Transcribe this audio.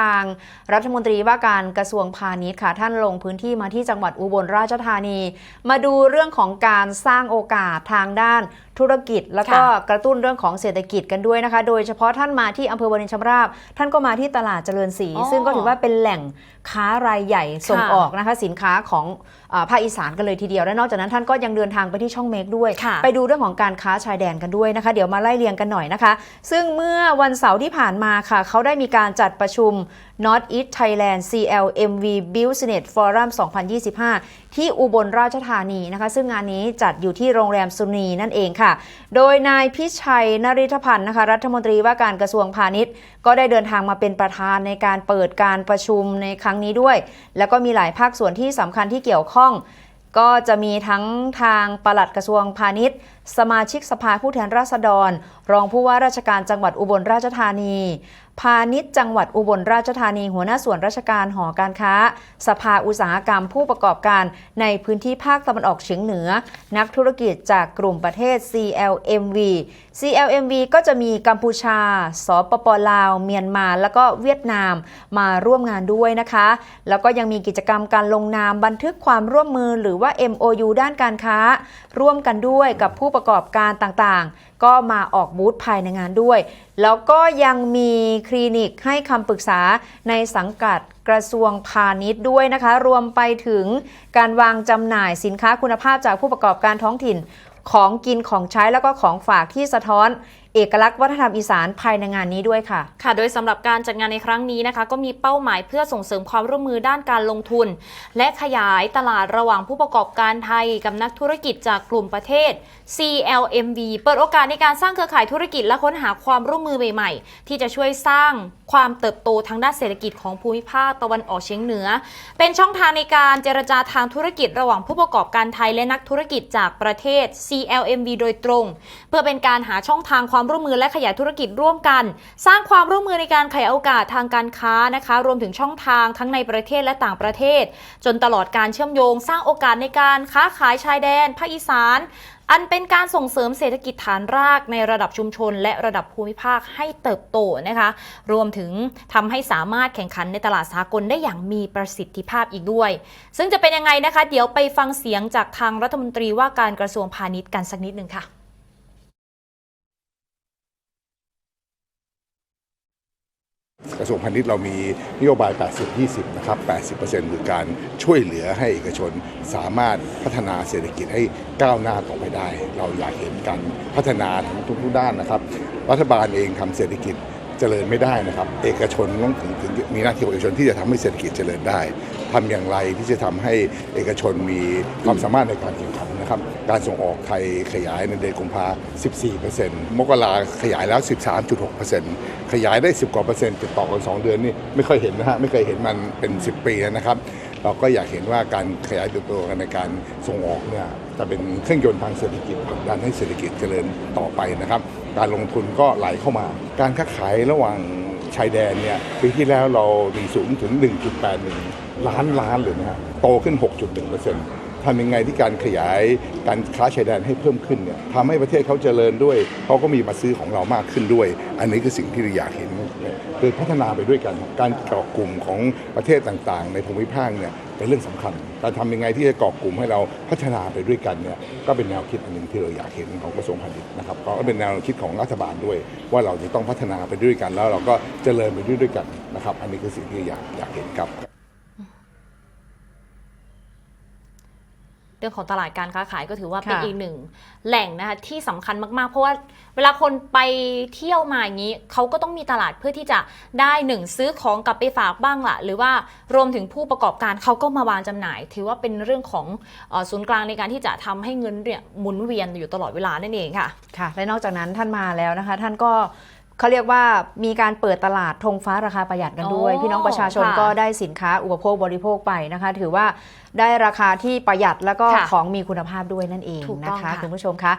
ทางรัฐมนตรีว่าการกระทรวงพาณิชย์ค่ะ ท่านลงพื้นที่มาที่จังหวัดอุบลราชธานี มาดูเรื่องของการสร้างโอกาสทางด้านธุรกิจ แล้วก็ค่ะกระตุ้นเรื่องของเศรษฐกิจกันด้วยนะคะ โดยเฉพาะท่านมาที่อำเภอวารินชำราบ ท่านก็มาที่ตลาดเจริญศรีอ๋อซึ่งก็ถือว่าเป็นแหล่งค้ารายใหญ่ส่งค่ะออกนะคะ สินค้าของอาภาคอีสานกันเลยทีเดียวและนอกจากนั้นท่านก็ยังเดินทางไปที่ช่องเมกด้วยค่ะไปดูเรื่องของการค้าชายแดนกันด้วยนะคะ เดี๋ยวมาไล่เรียงกันหน่อยนะคะ ซึ่งเมื่อวันเสาร์ที่ผ่านมาค่ะ เขาได้มีการจัดประชุม North East Thailand CLMV Business Forum 2025 ที่อุบลราชธานีนะคะ ซึ่งงานนี้จัดอยู่ที่โรงแรมสุนีนั่นเองค่ะ โดยนายพิชัยนริธพันธ์นะคะ รัฐมนตรีว่าการกระทรวงพาณิชย์ ก็ได้เดินทางมาเป็นประธานในการเปิดการประชุมในครั้งนี้ด้วย แล้วก็มีหลายภาคส่วนที่สำคัญที่เกี่ยวข้องก็จะมีทั้งทางปลัดกระทรวงพาณิชย์ สมาชิกสภาผู้แทนราษฎร รองผู้ว่าราชการจังหวัดอุบลราชธานีพาณิชย์จังหวัดอุบลราชธานีหัวหน้าส่วนราชการหอการค้า สภาอุตสาหกรรมผู้ประกอบการในพื้นที่ภาคตะวันออกเฉียงเหนือ นักธุรกิจจากกลุ่มประเทศ CLMV CLMV ก็จะมีกัมพูชา สปปลาว เมียนมา แล้วก็เวียดนามมาร่วมงานด้วยนะคะ แล้วก็ยังมีกิจกรรมการลงนามบันทึกความร่วมมือหรือว่า MOU ด้านการค้า ร่วมกันด้วยกับผู้ประกอบการต่างๆ ก็มาออกบูธภายในงานด้วย แล้วก็ยังมีคลินิกให้คำปรึกษาในสังกัดกระทรวงพาณิชย์ด้วยนะคะ รวมไปถึงการวางจำหน่ายสินค้าคุณภาพจากผู้ประกอบการท้องถิ่นของกินของใช้แล้วก็ของฝากที่สะท้อน เอกลักษณ์วัฒนธรรมอีสานภายในงานนี้ด้วยค่ะ ค่ะ โดยสำหรับการจัดงานในครั้งนี้นะคะ ก็มีเป้าหมายเพื่อส่งเสริมความร่วมมือด้านการลงทุน และขยายตลาดระหว่างผู้ประกอบการไทยกับนักธุรกิจจากกลุ่มประเทศ CLMV เปิดโอกาสในการสร้างเครือข่ายธุรกิจและค้นหาความร่วมมือใหม่ๆ ที่จะช่วยสร้างความเติบโตทางด้านเศรษฐกิจของภูมิภาคตะวันออกเฉียงเหนือ เป็นช่องทางในการเจรจาทางธุรกิจระหว่างผู้ประกอบการไทยและนักธุรกิจจากประเทศ CLMV โดยตรง เพื่อเป็นการหาช่องทางความร่วมมือและขยายธุรกิจร่วมกัน สร้างความร่วมมือในการขยายโอกาสทางการค้านะคะ รวมถึงช่องทางทั้งในประเทศและต่างประเทศ จนตลอดการเชื่อมโยง สร้างโอกาสในการค้าขายชายแดนภาคอีสานอันเป็นการส่งเสริมเศรษฐกิจฐานรากในระดับชุมชน และระดับภูมิภาคให้เติบโตนะคะ รวมถึงทำให้สามารถแข่งขันในตลาดสากลได้อย่างมีประสิทธิภาพอีกด้วย ซึ่งจะเป็นยังไงนะคะ เดี๋ยวไปฟังเสียงจากทางรัฐมนตรีว่าการกระทรวงพาณิชย์กันสักนิดหนึ่งค่ะ กระทรวงพาณิชย์เรามีนโยบาย 80-20 นะครับ 80%คือการช่วยเหลือให้เอกชนสามารถพัฒนาเศรษฐกิจให้ก้าวหน้าต่อไปได้ เราอยากเห็นการพัฒนาทั้งทุกๆด้านนะครับ รัฐบาลเองทำเศรษฐกิจ เจริญไม่ได้นะครับ เอกชนต้องถึงถึงมีหน้าที่ของเอกชนที่จะทำให้เศรษฐกิจเจริญได้ทำอย่างไรที่จะทำให้เอกชนมีความสามารถในการแข่งขันนะครับ การส่งออกไทยขยายในเดือนกุมภา14%มกราขยายแล้ว 13.6%ขยายได้ 10 กว่าเปอร์เซ็นต์ติดต่อกัน2เดือนนี่ไม่ค่อยเห็นนะฮะไม่เคยเห็นมันเป็น 10 ปีนะครับเราก็อยากเห็นว่าการขยายเติบโตกันในการส่งออกเนี่ยจะเป็นเครื่องยนต์ทางเศรษฐกิจผลักดันให้เศรษฐกิจเจริญต่อไปนะครับ การลงทุนก็ไหลเข้ามา การค้าขายระหว่างชายแดนเนี่ยปีที่แล้วเรามีสูงถึง 1.81 ล้านล้านเลยนะฮะโตขึ้น 6.1% ทำยังไงที่การขยายการค้าชายแดนให้เพิ่มขึ้นเนี่ยทำให้ประเทศเขาเจริญด้วยเขาก็มีมาซื้อของเรามากขึ้นด้วย อันนี้คือสิ่งที่เราอยากเห็นคือพัฒนาไปด้วยกันการเกาะกลุ่มของประเทศต่างๆ ในภูมิภาคเนี่ยเป็นเรื่องสำคัญการทำยังไงที่จะเกาะกลุ่มให้เราพัฒนาไปด้วยกันเนี่ยก็เป็นแนวคิดอันหนึ่งที่เราอยากเห็นของกระทรวงพาณิชย์นะครับก็เป็นแนวคิดของรัฐบาลด้วย ว่าเราจะต้องพัฒนาไปด้วยกันแล้วเราก็เจริญไปด้วยด้วยกันนะครับ อันนี้คือสิ่งที่อยากอยากเห็นครับ เรื่องของตลาดการค้าขายก็ถือว่าเป็นค่ะอีกหนึ่งแหล่งนะคะที่สำคัญมากๆ เพราะว่าเวลาคนไปเที่ยวมาอย่างนี้เขาก็ต้องมีตลาดเพื่อที่จะได้หนึ่งซื้อของกลับไปฝากบ้างละหรือว่ารวมถึงผู้ประกอบการเขาก็มาวางจำหน่าย ถือว่าเป็นเรื่องของเออศูนย์กลางในการที่จะทำให้เงินเนี่ยหมุนเวียนอยู่ตลอดเวลานั่นเองค่ะค่ะและนอกจากนั้นท่านมาแล้วนะคะ ท่านก็ เขาเรียกว่ามีการเปิดตลาดธงฟ้าราคาประหยัดกันด้วยอ๋อพี่น้องประชาชนค่ะก็ได้สินค้าอุปโภคบริโภคไปนะคะ ถือว่าได้ราคาที่ประหยัดแล้วก็ค่ะของมีคุณภาพด้วยนั่นเองถูกต้นะองคะค่ะคุณผู้ชมคะ